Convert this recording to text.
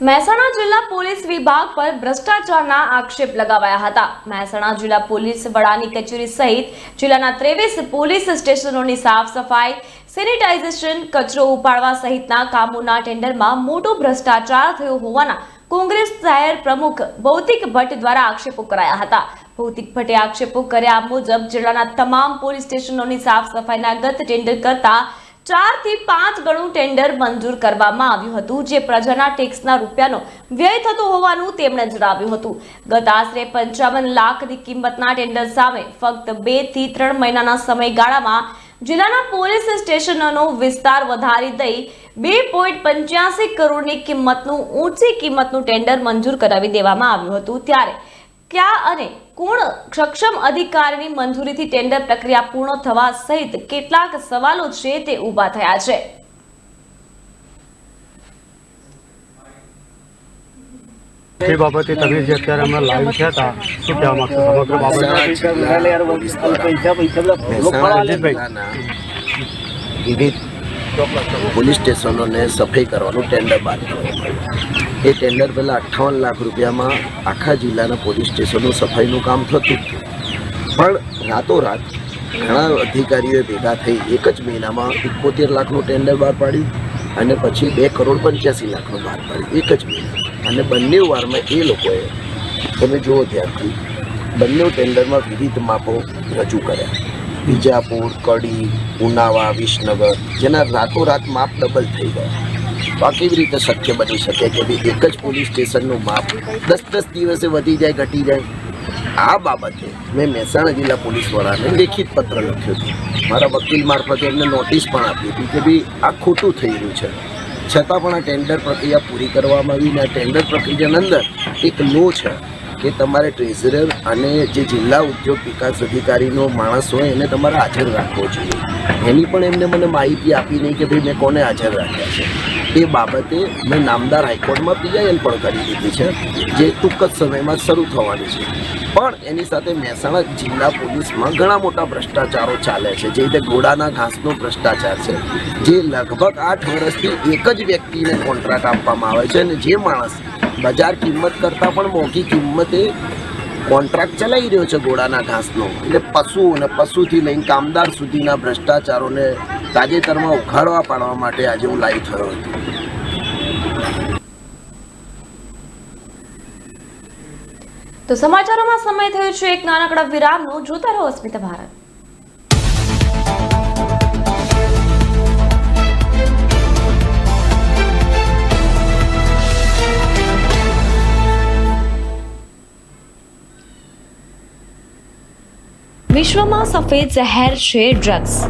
મહેસાણા જિલ્લા પોલીસ વિભાગ પર ભ્રષ્ટાચારના આક્ષેપ લગાવાયા હતા. મહેસાણા જિલ્લા પોલીસ વડાની કચેરી સહિત જિલ્લાના ત્રેવીસ પોલીસ સ્ટેશનોની સાફ સફાઈ, સેનિટાઇઝેશન, કચરો ઉપાડવા સહિતના કામોના ટેન્ડરમાં મોટો ભ્રષ્ટાચાર થયો હોવાના કોંગ્રેસ શહેર પ્રમુખ ભૌતિક ભટ્ટ દ્વારા આક્ષેપો કરાયા હતા. ભૌતિક ભટ્ટે આક્ષેપો કર્યા મુજબ જિલ્લાના તમામ પોલીસ સ્ટેશનોની સાફ સફાઈના ગત ટેન્ડર કરતા ચારથી પાંચ ગણું ટેન્ડર મંજૂર કરવામાં આવ્યું હતું, જે પ્રજાના ટેક્સના રૂપિયાનો વ્યય થતો હોવાનું તેમણે જણાવ્યું હતું. ગત આશરે પંચાવન લાખની કિંમતના ટેન્ડર સામે ફક્ત બેથી ત્રણ મહિનાના સમયગાળામાં જિલ્લાના પોલીસ સ્ટેશનોનો વિસ્તાર વધારી દઈ બે પોઈન્ટ પંચ્યાસી કરોડની કિંમતનું, ઊંચી કિંમતનું ટેન્ડર મંજૂર કરાવી દેવામાં આવ્યું હતું. ત્યારે ક્યાં અને કોણ સક્ષમ અધિકારીની મંજૂરીથી ટેન્ડર પ્રક્રિયા પૂર્ણ થવા સહિત કેટલાક સવાલો છે તે ઊભા થયા છે. તે બાબતે તમે જે અત્યારે અમે લાઈવ છે હતા શું કહેવા માંગશો? સમગ્ર બાબતે વિવિધ પોલીસ સ્ટેશનોને સફાઈ કરવાનું ટેન્ડર બહાર એ ટેન્ડર પહેલાં અઠ્ઠાવન લાખ રૂપિયામાં આખા જિલ્લાના પોલીસ સ્ટેશનો સફાઈનું કામ થતું પણ રાતોરાત ઘણા અધિકારીઓએ ભેગા થઈ એક જ મહિનામાં એકોતેર લાખનું ટેન્ડર બહાર પાડ્યું અને પછી બે કરોડ પંચ્યાસી લાખનું બહાર પાડ્યું એક જ મહિના અને બંને વારમાં એ લોકોએ, તમે જુઓ ધ્યાનથી, બંને ટેન્ડરમાં વિવિધ માપો રજૂ કર્યા. વિજાપુર, કડી, ઉનાવા, વિસનગર જેના રાતોરાત માપ ડબલ થઈ ગયા. તો આ કેવી રીતે શક્ય બની શકે કે ભાઈ એક જ પોલીસ સ્ટેશનનું માપ દસ દસ દિવસે વધી જાય, ઘટી જાય? આ બાબતે મેં મહેસાણા જિલ્લા પોલીસ વડાને લેખિત પત્ર લખ્યો હતો મારા વકીલ મારફતે એમને નોટિસ પણ આપી હતી કે ભાઈ આ ખોટું થઈ રહ્યું છે. છતાં પણ આ ટેન્ડર પ્રક્રિયા પૂરી કરવામાં આવી અને આ ટેન્ડર પ્રક્રિયાની અંદર એક લો છે. કે તમારે ટ્રેઝરર અને જે જિલ્લા ઉદ્યોગ વિકાસ અધિકારીનો માણસ હોય એને તમારે હાજર રાખવો જોઈએ. એની પણ એમને મને માહિતી આપી નહીં કે ભાઈ મેં કોને હાજર રાખ્યા છે. એ બાબતે મેં નામદાર હાઈકોર્ટમાં પીઆઈએલ પણ કરી દીધી છે, જે ટૂંક જ સમયમાં શરૂ થવાની છે. પણ એની સાથે મહેસાણા જિલ્લા પોલીસમાં ઘણા મોટા ભ્રષ્ટાચારો ચાલે છે. જે રીતે ઘોડાના ઘાસનો ભ્રષ્ટાચાર છે, જે લગભગ આઠ વર્ષથી એક જ વ્યક્તિને કોન્ટ્રાક્ટ આપવામાં આવે છે અને જે માણસ બજાર કિંમત કરતાં પણ મોંઘી કિંમતે કોન્ટ્રાક્ટ ચલાવી રહ્યો છે ઘોડાના ઘાસનો. એટલે પશુ અને પશુથી લઈને કામદાર સુધીના ભ્રષ્ટાચારોને તાજેતરમાં ઉખાડવા પાડવા માટે આજે હું લાઈવ થયો હતો. તો સમાચારોમાં સમય થયો છે એક નાનકડા વિરામનો. જોતા રહો અસ્મિતા ભારત. વિશ્વમાં સફેદ જહેર છે ડ્રગ્સ.